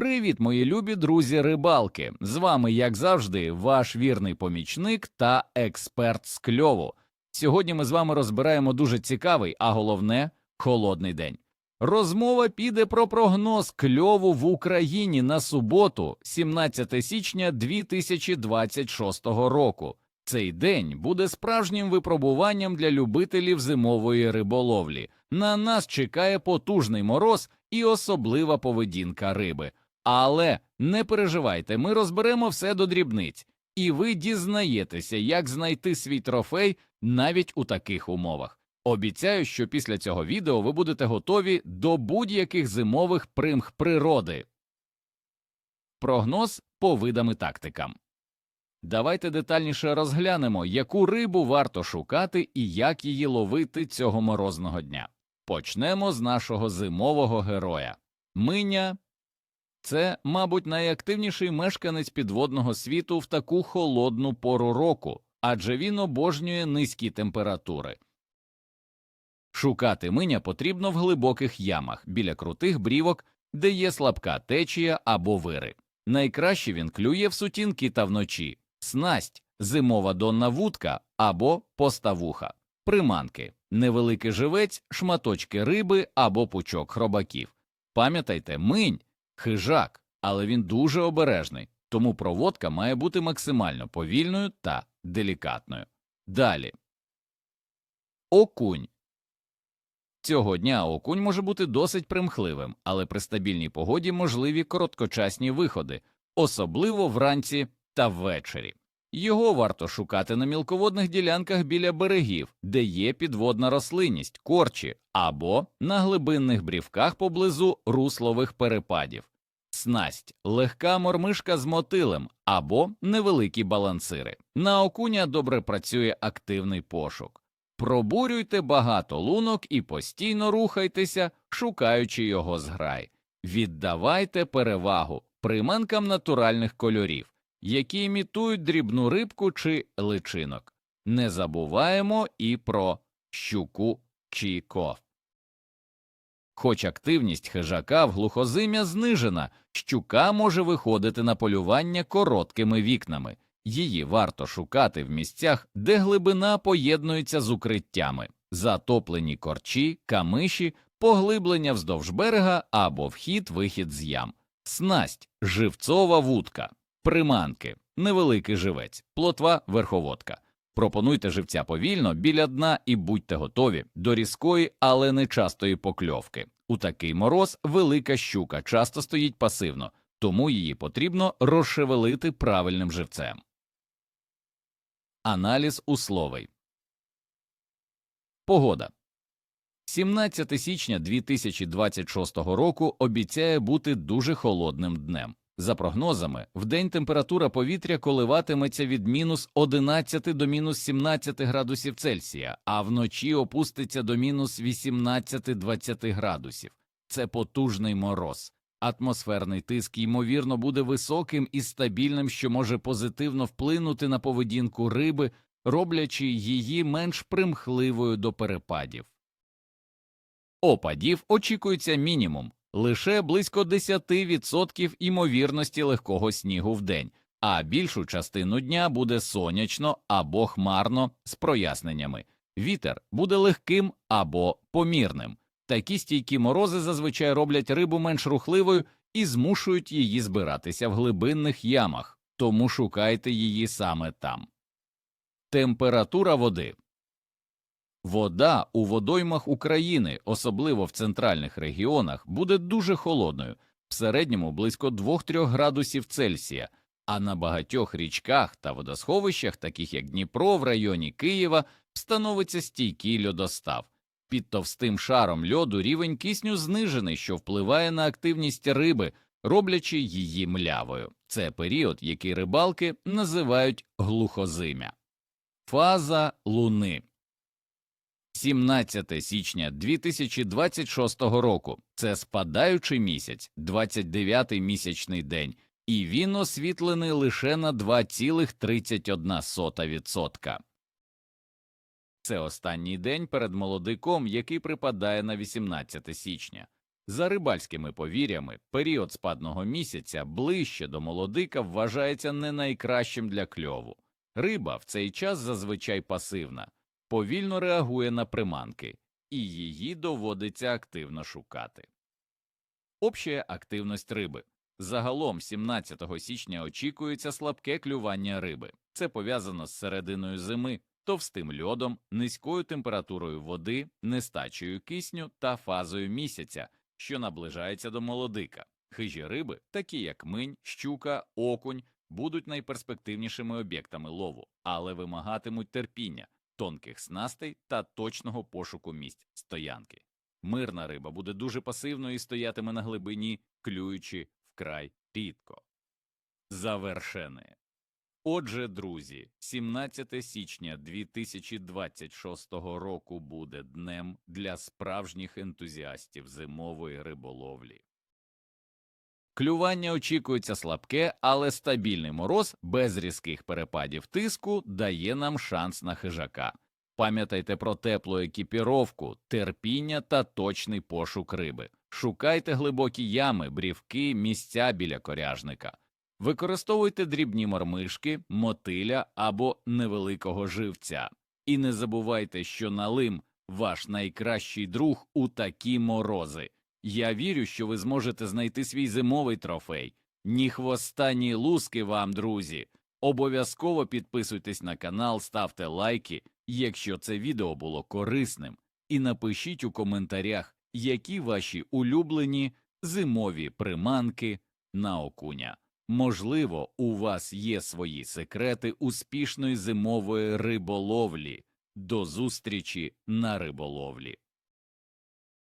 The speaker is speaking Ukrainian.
Привіт, мої любі друзі рибалки! З вами, як завжди, ваш вірний помічник та експерт з кльову. Сьогодні ми з вами розбираємо дуже цікавий, а головне холодний день. Розмова піде про прогноз кльову в Україні на суботу, 17 січня 2026 року. Цей день буде справжнім випробуванням для любителів зимової риболовлі. На нас чекає потужний мороз і особлива поведінка риби. Але не переживайте, ми розберемо все до дрібниць, і ви дізнаєтеся, як знайти свій трофей навіть у таких умовах. Обіцяю, що після цього відео ви будете готові до будь-яких зимових примх природи. Прогноз по видам і тактикам. Давайте детальніше розглянемо, яку рибу варто шукати і як її ловити цього морозного дня. Почнемо з нашого зимового героя. Миня це, мабуть, найактивніший мешканець підводного світу в таку холодну пору року, адже він обожнює низькі температури. Шукати миня потрібно в глибоких ямах біля крутих брівок, де є слабка течія або вири. Найкраще він клює в сутінки та вночі, снасть, зимова донна вудка або поставуха, приманки, невеликий живець, шматочки риби або пучок хробаків. Пам'ятайте, минь хижак, але він дуже обережний, тому проводка має бути максимально повільною та делікатною. Далі окунь. Цього дня окунь може бути досить примхливим, але при стабільній погоді можливі короткочасні виходи, особливо вранці та ввечері. Його варто шукати на мілководних ділянках біля берегів, де є підводна рослинність, корчі, або на глибинних брівках поблизу руслових перепадів. Снасть легка мормишка з мотилем або невеликі балансири. На окуня добре працює активний пошук. Пробурюйте багато лунок і постійно рухайтеся, шукаючи його зграй. Віддавайте перевагу приманкам натуральних кольорів, які імітують дрібну рибку чи личинок. Не забуваємо і про щуку чи ков. Хоч активність хижака в глухозим'я знижена, щука може виходити на полювання короткими вікнами. Її варто шукати в місцях, де глибина поєднується з укриттями, затоплені корчі, камиші, поглиблення вздовж берега або вхід-вихід з ям, снасть, живцова вудка, приманки, невеликий живець, плотва верховодка. Пропонуйте живця повільно біля дна і будьте готові до різкої, але не частої покльовки. У такий мороз велика щука часто стоїть пасивно, тому її потрібно розшевелити правильним живцем. Аналіз условий Погода 17 січня 2026 року обіцяє бути дуже холодним днем. За прогнозами, вдень температура повітря коливатиметься від мінус 11 до мінус 17 градусів Цельсія, а вночі опуститься до мінус 18-20 градусів. Це потужний мороз. Атмосферний тиск, ймовірно, буде високим і стабільним, що може позитивно вплинути на поведінку риби, роблячи її менш примхливою до перепадів. Опадів очікується мінімум лише близько 10% імовірності легкого снігу в день, а більшу частину дня буде сонячно або хмарно з проясненнями. Вітер буде легким або помірним. Такі стійкі морози зазвичай роблять рибу менш рухливою і змушують її збиратися в глибинних ямах, тому шукайте її саме там. Температура води Вода у водоймах України, особливо в центральних регіонах, буде дуже холодною, в середньому близько 2-3 градусів Цельсія, а на багатьох річках та водосховищах, таких як Дніпро в районі Києва, встановиться стійкий льодостав. Під товстим шаром льоду рівень кисню знижений, що впливає на активність риби, роблячи її млявою. Це період, який рибалки називають глухозимя. Фаза луни 17 січня 2026 року це спадаючий місяць, 29-й місячний день, і він освітлений лише на 2,31%. Це останній день перед молодиком, який припадає на 18 січня. За рибальськими повір'ями, період спадного місяця ближче до молодика вважається не найкращим для кльову. Риба в цей час зазвичай пасивна, повільно реагує на приманки, і її доводиться активно шукати. Обща активність риби. Загалом 17 січня очікується слабке клювання риби. Це пов'язано з серединою зими, товстим льодом, низькою температурою води, нестачею кисню та фазою місяця, що наближається до молодика. Хижі риби, такі як минь, щука, окунь, будуть найперспективнішими об'єктами лову, але вимагатимуть терпіння, тонких снастей та точного пошуку місць стоянки. Мирна риба буде дуже пасивною і стоятиме на глибині, клюючи вкрай рідко. Завершене. Отже, друзі, 17 січня 2026 року буде днем для справжніх ентузіастів зимової риболовлі. Клювання очікується слабке, але стабільний мороз без різких перепадів тиску дає нам шанс на хижака. Пам'ятайте про теплу екіпіровку, терпіння та точний пошук риби. Шукайте глибокі ями, брівки, місця біля коряжника. Використовуйте дрібні мормишки, мотиля або невеликого живця. І не забувайте, що налим ваш найкращий друг у такі морози. Я вірю, що ви зможете знайти свій зимовий трофей. Ні хвоста, ні луски вам, друзі. Обов'язково підписуйтесь на канал, ставте лайки, якщо це відео було корисним, і напишіть у коментарях, які ваші улюблені зимові приманки на окуня. Можливо, у вас є свої секрети успішної зимової риболовлі. До зустрічі на риболовлі.